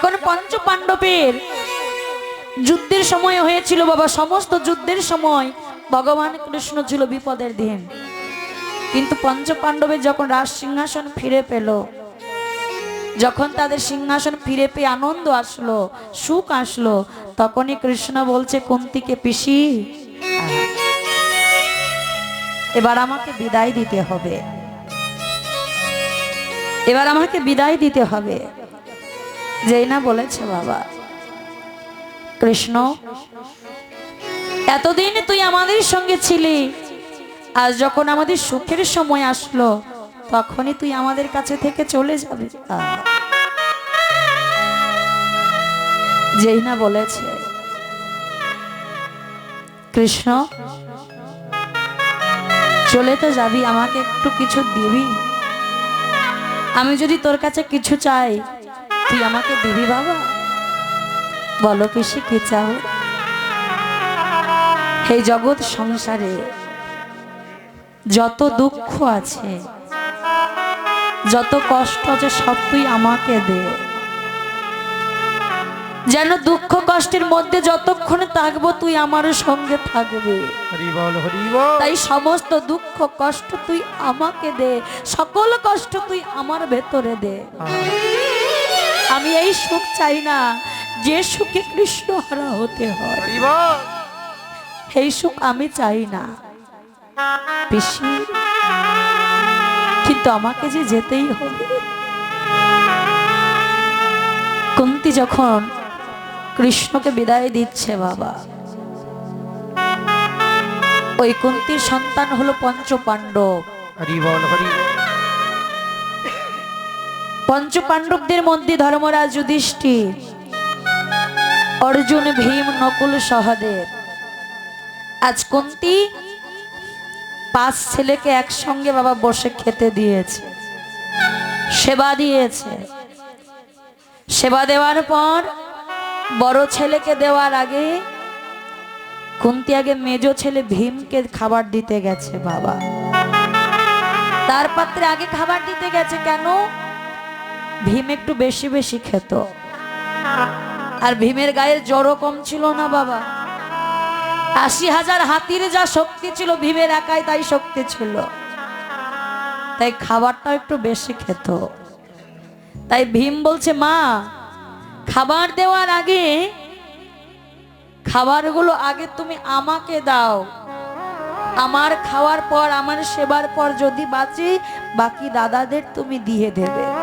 যখন পঞ্চ পাণ্ডবের যুদ্ধের সময় হয়েছিল বাবা, সমস্ত যুদ্ধের সময় ভগবান কৃষ্ণ ছিল বিপদের দিন। কিন্তু পঞ্চ পাণ্ডবের যখন রাজ সিংহাসন ফিরে পেল, যখন তাদের সিংহাসন ফিরে পেয়ে আনন্দ আসলো, সুখ আসলো, তখনই কৃষ্ণ বলছে, কুন্তিকে পিসি, এবার আমাকে বিদায় দিতে হবে। এবার আমাকে বিদায় দিতে হবে। যেই না বলেছে বাবা কৃষ্ণ, এতদিন তুই আমাদের সঙ্গে ছিলি, আজ যখন আমাদের সুখের সময় আসলো, তখনই তুই আমাদের কাছে থেকে চলে যাবে। যেই না বলেছে, কৃষ্ণ, চলে তো যাবি, আমাকে একটু কিছু দিবি আমি যদি তোর কাছে কিছু চাই তুই আমাকে দিবি বাবা? বলো পিসি কি চাও? এই জগৎ সংসারে যত দুঃখ আছে যত কষ্ট আছে সব তুই আমাকে দে। যেন দুঃখ কষ্টের মধ্যে যতক্ষণ থাকব তুই আমার সঙ্গে থাকবে। তাই সমস্ত দুঃখ কষ্ট তুই আমাকে দে। সকল কষ্ট তুই আমার ভেতরে দে। আমি এই সুখ চাই না। যে সুখে কৃষ্ণ হারা হতে হয়। এই সুখ আমি চাই না। কিন্তু আমাকে যে যেতেই হবে। কুন্তি যখন কৃষ্ণকে বিদায় দিচ্ছে বাবা, ওই কুন্তির সন্তান হলো পঞ্চ পাণ্ডব হরি বল হরি বল পঞ্চ পাণ্ডবদের মধ্যে ধর্মরাজ যুধিষ্ঠির, অর্জুন, ভীম, নকুল, সহদেব। আজ কুন্তি পাঁচ ছেলেকে একসঙ্গে বাবা বসে খেতে দিয়েছে, সেবা দিয়েছে। সেবা দেওয়ার পর বড় ছেলেকে দেওয়ার আগে কুন্তি আগে মেজ ছেলে ভীমকে খাবার দিতে গেছে বাবা। তার পাত্রে আগে খাবার দিতে গেছে কেন? ভীম একটু বেশি বেশি খেত। আর ভীমের গায়ে জড়ও কম ছিল না বাবা। আশি হাজার হাতির যা শক্তি ছিল, ভীমের একাই তাই শক্তি ছিল। তাই খাবারটা একটু বেশি খেত। তাই ভীম বলছে, মা, খাবার দেওয়ার আগে খাবারগুলো আগে তুমি আমাকে দাও। আমার খাওয়ার পর, আমার সেবার পর যদি বাঁচি, বাকি দাদাদের তুমি দিয়ে দেবে।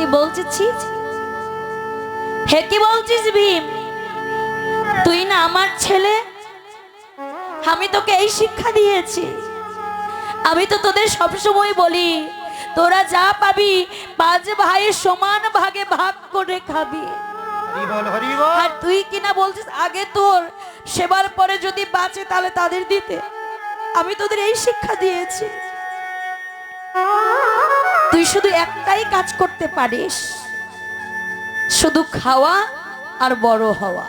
খুন্তি বলছে। হে কি বলছিস ভীম? তুই না আমার ছেলে? আমি তোকে এই শিক্ষা দিয়েছি। আমি তো তোদের সবসময় বলি তোরা যা পাবি পাঁচ ভাইয়ের সমান ভাগে ভাগ করে খাবি। হরি বল হরি বল আর তুই কিনা বলছিস আগে তোর সেবার পরে যদি বাঁচে তাহলে তাদের দিতে। আমি তোদের এই শিক্ষা দিয়েছি। তুই শুধু একটাই কাজ করতে পারিস। শুধু খাওয়া আর বড় হওয়া।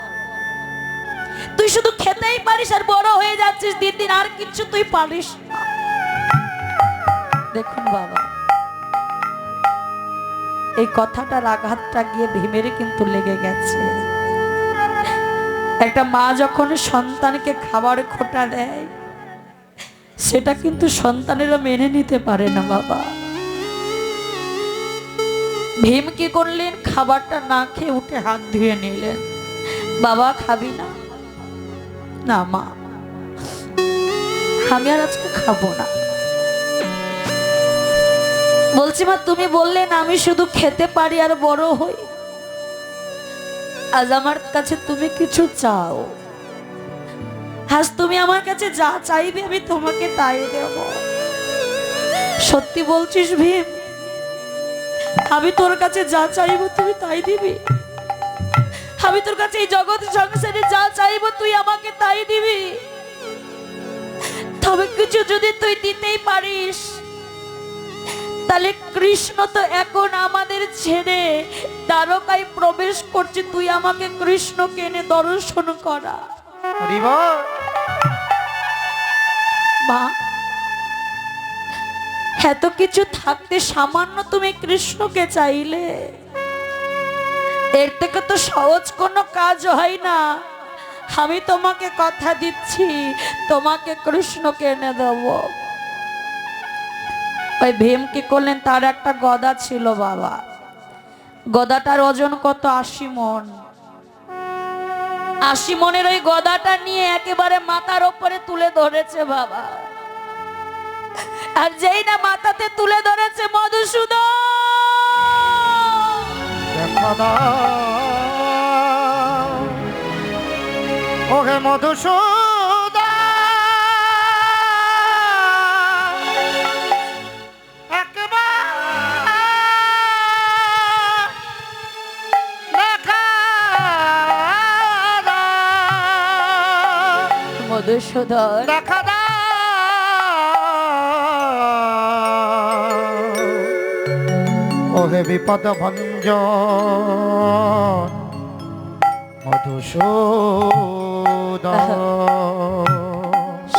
তুই শুধু খেতেই পারিস আর বড় হয়ে যাচ্ছিস, দিন দিন আর কিছু তুই পারিস। দেখুন বাবা, এই কথাটার আঘাতটা গিয়ে ভীমের কিন্তু লেগে গেছে। একটা মা যখন সন্তানকে খাবার খোটা দেয়, সেটা কিন্তু সন্তানেরা মেনে নিতে পারে না বাবা। ভীম কি করলেন? খাবারটা না খেয়ে উঠে হাত ধুয়ে নিলেন। বাবা, খাবি না? না, মা। আমি আর আজকে খাব না। বলছি, মা, তুমি বললেন আমি শুধু খেতে পারি আর বড় হই। আজ আমার কাছে তুমি কিছু চাও। আজ তুমি আমার কাছে যা চাইবে, আমি তোমাকে তাই দেব। সত্যি বলছিস, ভীম? আমি তোর কাছে যা চাইব তুমি তাই দিবি। আমি তোর কাছে এই জগৎ সংসারে যা চাইব তুই আমাকে তাই দিবি। তবে কিছু যদি তুই দিতেই পারিস তাহলে কৃষ্ণ তো এখন আমাদের ছেড়ে দ্বারকায় প্রবেশ করছে তুই আমাকে কৃষ্ণকে এনে দর্শন করা। মা এত কিছু থাকতে সামান্য তুমি কৃষ্ণকে চাইলে। এর থেকে তো সহজ কোনো কাজ হয় না। আমি তোমাকে কথা দিচ্ছি, তোমাকে কৃষ্ণকে এনে দেব। ওই ভীম কি করলেন? তার একটা গদা ছিল বাবা। গদাটার ওজন কত? আশি মন। আশি মনের ওই গদাটা নিয়ে একেবারে মাথার ওপরে তুলে ধরেছে বাবা। আর যেই না মাথাতে তুলে ধরেছে মধুসূদন। ওহে মধুসূদন। একবার দেখা মধুসূদন। দেখা ওহে বিপদ ভঞ্জন, মধুসূদন।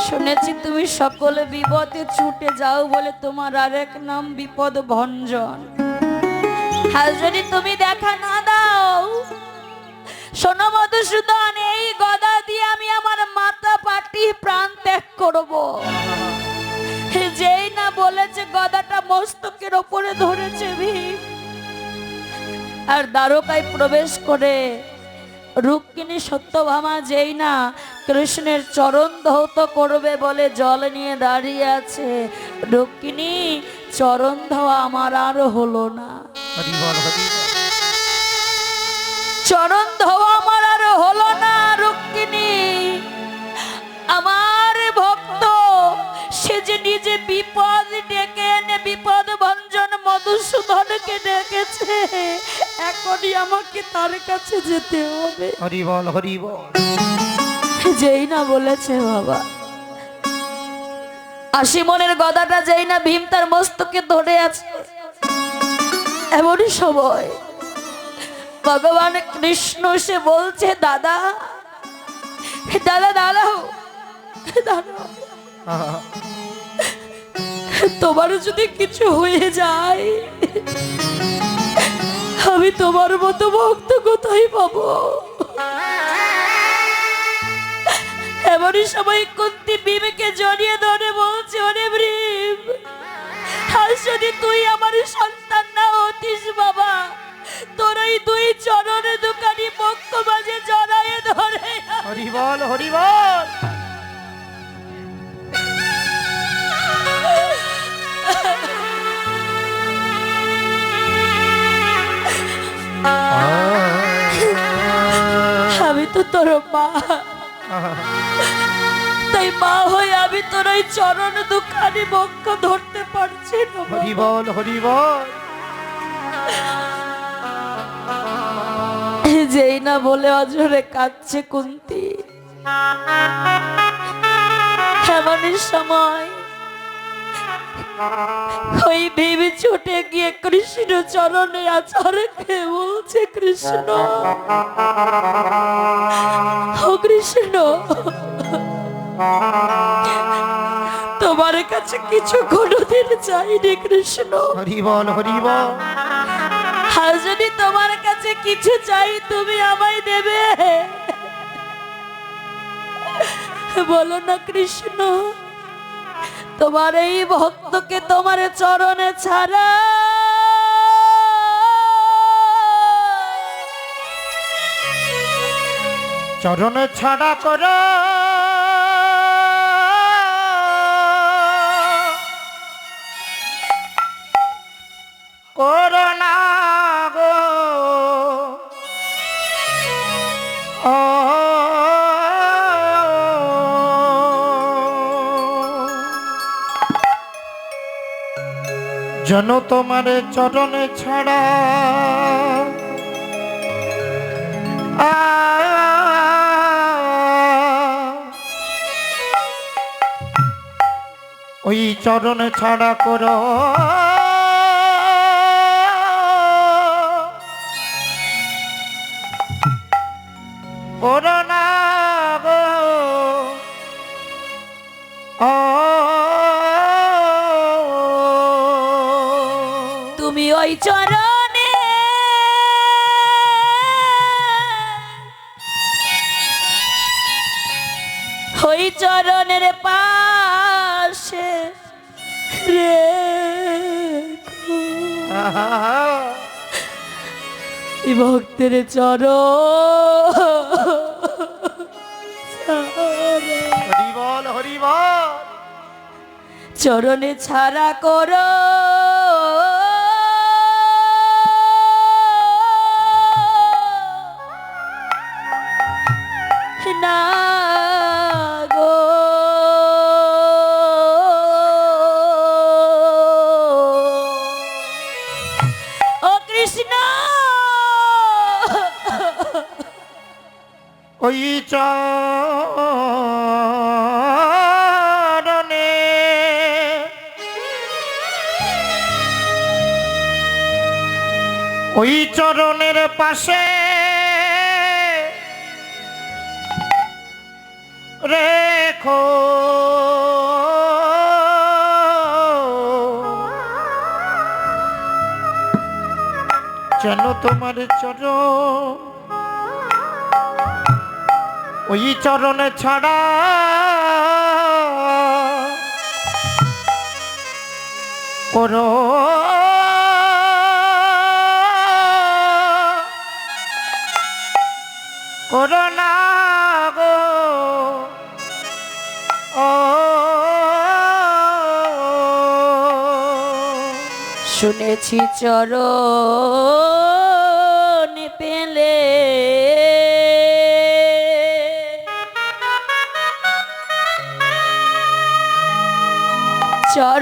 শুনেছি তুমি সকলে বিপদে ছুটে যাও বলে তোমার আরেক নাম বিপদ ভঞ্জন। যদি তুমি দেখা না দাও, শোনো মধুসূদন, এই গদা দিয়ে আমি আমার মাথা পাটি প্রাণ ত্যাগ করব। যেই না বলেছে গদাটা মস্তকের ওপরে ধরেছে ভীম। আর দ্বারকায় প্রবেশ করে রুক্মিণী সত্যভামা যেই না কৃষ্ণের চরণ ধৌত করবে বলে জল নিয়ে দাঁড়িয়ে আছে। রুক্মিণী চরণ ধোয়া আমার আর হলো না। চরণ ধোয়া মধুসূদনকে ডেকেছে। এখনই আমাকে তার কাছে যেতে হবে। হরি বল হরি বল। যেই না বলেছে বাবা। গদাটা যেই না ভীম তার মস্তকে ধরে আছে। এমনই সময় ভগবান কৃষ্ণ সে বলছে দাদা দাদা দাঁড়াও দাঁড়াও। আহা, তোমার যদি কিছু হয়ে যায় আমি তোমার মতো ভক্ত কোথায় পাবো? এমনই সময় কুন্তি ভীমকে জড়িয়ে ধরে বলছে ওরে ভীম আর যদি তুই আমার সন্তান না হতিস বাবা তোর এই দুই চরণে দোকানি পক্ষ মাঝে জড়ায়ে ধরে। হরি বল তো তোর মা। তাই মা হয়ে আমি তোর ওই চরণ দুখানি বক্ষ ধরতে পারছি না বাবা। হরি বল হরি বল। যেই না বলে অজরে কাঁদছে কুন্তি। এমনই সময় ওই ভেবে ছুটে গিয়ে কৃষ্ণ চরণে আচারে খেয়ে বলছে কৃষ্ণ ও কৃষ্ণ তোমার কাছে কিছু কোনোদিন চাইনি কৃষ্ণ। হরি বল হরি বল আর যদি তোমার কাছে কিছু চাই তুমি আমায় দেবে। বলো না কৃষ্ণ। তোমার এই ভক্তকে তোমার চরণে ছাড়া। চরণে ছাড়া কর জন তোমার চরণে ছাড়া। ওই চরণে ছাড়া করো। চরণের পাশে এই ভক্তের চরণ। হরি বল হরি বল। চরণে ছাড়া করো। ওই চরণে ওই চরণের পাশে রেখো। যেন তোমার চরণ ওই চরণে ছাড়া করো। করো না গো। ও। শুনেছি চরণ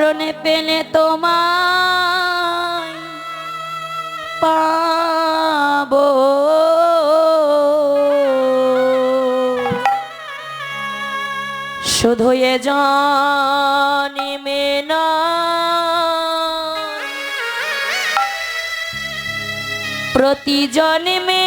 চরণে পেলে তোমায় পাব। শুধু এ জন্মে না প্রতি জন্মে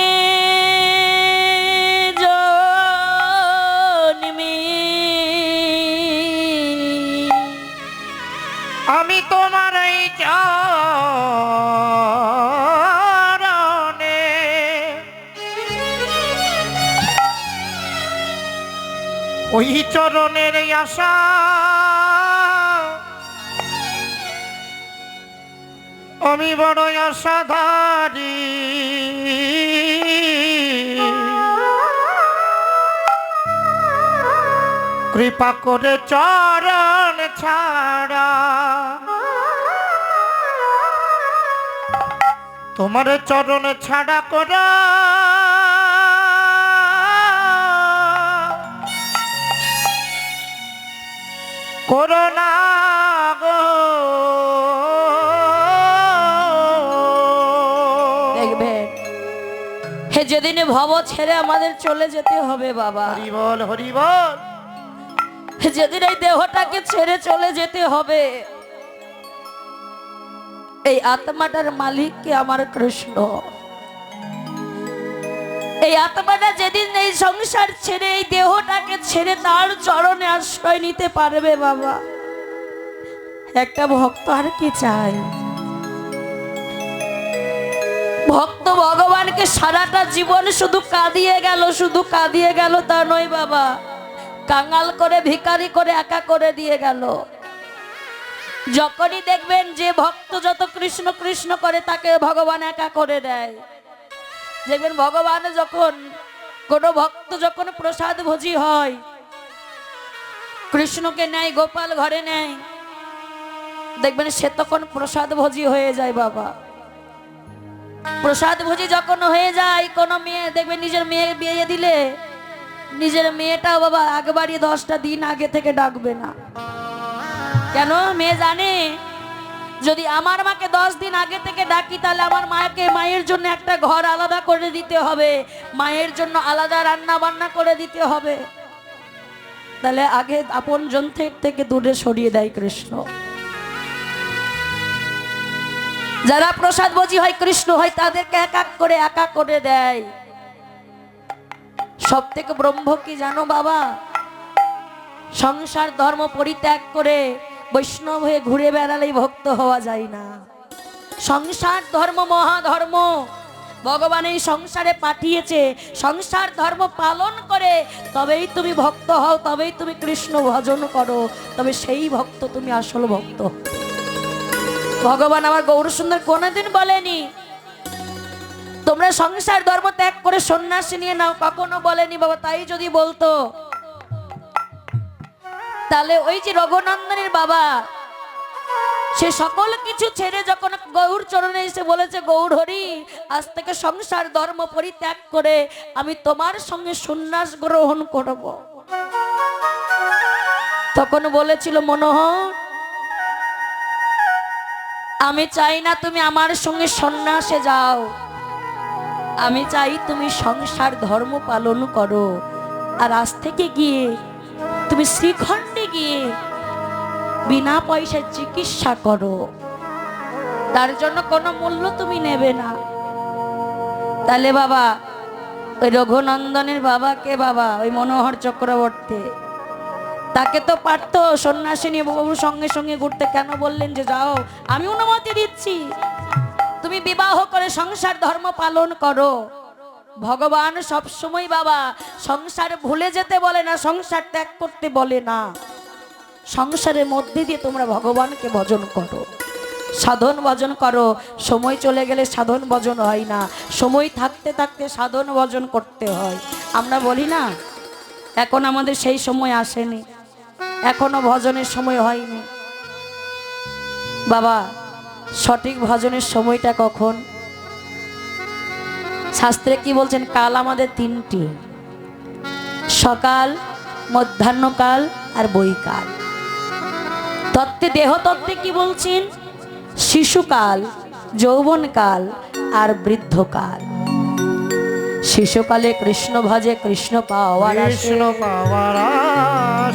আমি বড় আশাধারী। কৃপা করে চরণ ছাড়া। তোমার চরণ ছাড়া করা করোনা গো। দেখবেন হে যেদিন ভব ছেড়ে আমাদের চলে যেতে হবে বাবা। হরি বল হরি বল যেদিন এই দেহটাকে ছেড়ে চলে যেতে হবে এই আত্মাটার মালিককে আমার কৃষ্ণ। এই আত্মাটা যেদিন এই সংসার ছেড়ে, এই দেহটাকে ছেড়ে তার চরণে আশ্রয় নিতে পারবে বাবা। একটা ভক্ত আর কি চায়? ভক্ত ভগবানকে সারাটা জীবন শুধু কাঁদিয়ে গেল, শুধু কাঁদিয়ে গেল তা নয় বাবা। কাঙাল করে ভিকারি করে, একা করে দিয়ে গেল। যখনই দেখবেন যে ভক্ত যত কৃষ্ণ কৃষ্ণ করে, তাকে ভগবান একা করে দেয়। দেখবেন ভগবান যখন, কোনো ভক্ত যখন প্রসাদ ভোজি হয়, কৃষ্ণকে নেয়, গোপাল ঘরে নেয়, দেখবেন সে তখন প্রসাদ ভোজি হয়ে যায় বাবা। প্রসাদ ভোজি যখন হয়ে যায়, কোনো মেয়ে, দেখবেন নিজের মেয়ে বিয়ে দিলে, নিজের মেয়েটাও বাবা একবারই দশটা দিন আগে থেকে ডাকবে না। কেন? মেয়ে জানে যদি আমার মাকে দশ দিন আগে থেকে ডাকি, তাহলে আমার মাকে, মায়ের জন্য একটা ঘর আলাদা করে দিতে হবে। মায়ের জন্য আলাদা রান্না বান্না করে দিতে হবে। তাহলে আগে আপন জন থেকে দূরে সরিয়ে দেয় কৃষ্ণ। যারা প্রসাদ বজি হয়, কৃষ্ণ হয়, তাদেরকে এক এক করে, একা করে দেয়। সব থেকে ব্রহ্ম কি জানো বাবা? সংসার ধর্ম পরিত্যাগ করে বৈষ্ণব হয়ে ঘুরে বেড়ালেই ভক্ত হওয়া যায় না। সংসার ধর্ম, মহাধর্ম, ভগবান এই সংসারে পাঠিয়েছে। সংসার ধর্ম পালন করে, তবেই তুমি ভক্ত হও, তবেই তুমি কৃষ্ণ ভজন করো, তবে সেই ভক্ত তুমি আসল ভক্ত। ভগবান আমার গৌর সুন্দর কোনোদিন বলেনি, তোমরা সংসার ধর্ম ত্যাগ করে সন্ন্যাসী নিয়ে নাও। কখনো বলেনি, বাবা, তাই যদি বলতো তাহলে ওই যে রঘুনন্দনের বাবা, সে সকল কিছু ছেড়ে যখন গৌর চরণে এসে বলেছে, গৌর হরি, আজ থেকে সংসার ধর্ম পরিত্যাগ করে আমি তোমার সঙ্গে সন্ন্যাস গ্রহণ করব। তখন বলেছিল, মনোহর, আমি চাই না তুমি আমার সঙ্গে সন্ন্যাসে যাও। আমি চাই তুমি সংসার ধর্ম পালন করো। আর আজ থেকে গিয়ে তুমি শ্রীখণ্ডে গিয়ে বিনা পয়সায় চিকিৎসা করো। তার জন্য কোনো মূল্য তুমি নেবে না। তাহলে বাবা, ওই রঘুনন্দনের বাবাকে বাবা? ওই মনোহর চক্রবর্তী। তাকে তো পারতো সন্ন্যাসিনী বাবুর সঙ্গে সঙ্গে ঘুরতে। কেন বললেন যে যাও, আমি অনুমতি দিচ্ছি। তুমি বিবাহ করে সংসার ধর্ম পালন করো। ভগবান সবসময় বাবা, সংসার ভুলে যেতে বলে না, সংসার ত্যাগ করতে বলে না। সংসারের মধ্যে দিয়ে তোমরা ভগবানকে ভজন করো। সাধন ভজন করো। সময় চলে গেলে সাধন ভজন হয় না। সময় থাকতে থাকতে সাধন ভজন করতে হয়। আমরা বলি না, এখন আমাদের সেই সময় আসেনি। এখনও ভজনের সময় হয়নি। বাবা, সঠিক ভজনের সময়টা কখন? শাস্ত্রে কি বলছেন? কাল আমাদের তিনটি। সকাল, মধ্যাহ্নকাল আর বৈকাল। তত্ত্বে দেহতত্ত্বে কি বলছেন? শিশুকাল যৌবনকাল আর বৃদ্ধকাল। শিশুকালে কৃষ্ণ ভজে কৃষ্ণ পাওয়ার কৃষ্ণ পাওয়ার।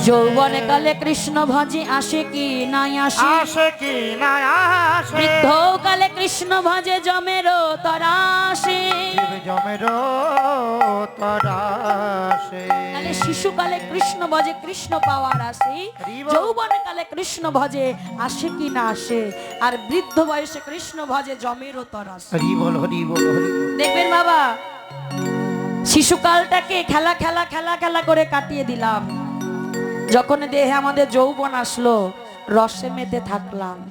যৌবনে কালে কৃষ্ণ ভজে আসে কি নাই আসে? আসে কি না আসে? বৃদ্ধ কালে কৃষ্ণ ভজে জমেরো তরা আসে। জীব জমের তরাসে তাহলে শিশুকালে কৃষ্ণ ভজে কৃষ্ণ পাওয়ার আসে। যৌবন কালে কৃষ্ণ ভজে আসে কি না আসে? আর বৃদ্ধ বয়সে কৃষ্ণ ভজে জমেরও তরাস হরি বল হরি বল হরি। দেখবেন বাবা শিশুকালটাকে খেলা খেলা খেলা খেলা করে কাটিয়ে দিলাম। যখন দেহে আমাদের যৌবন আসলো, রসে মেতে থাকলাম।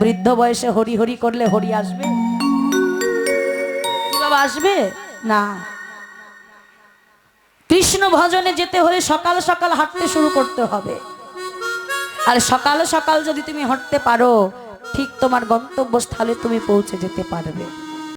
বৃদ্ধ বয়সে হরি হরি করলে হরি আসবে? আসবে? না। কৃষ্ণ ভজনে যেতে হলে সকাল সকাল হাঁটতে শুরু করতে হবে। আর সকাল সকাল যদি তুমি হাঁটতে পারো, ঠিক তোমার গন্তব্যস্থলে তুমি পৌঁছে যেতে পারবে।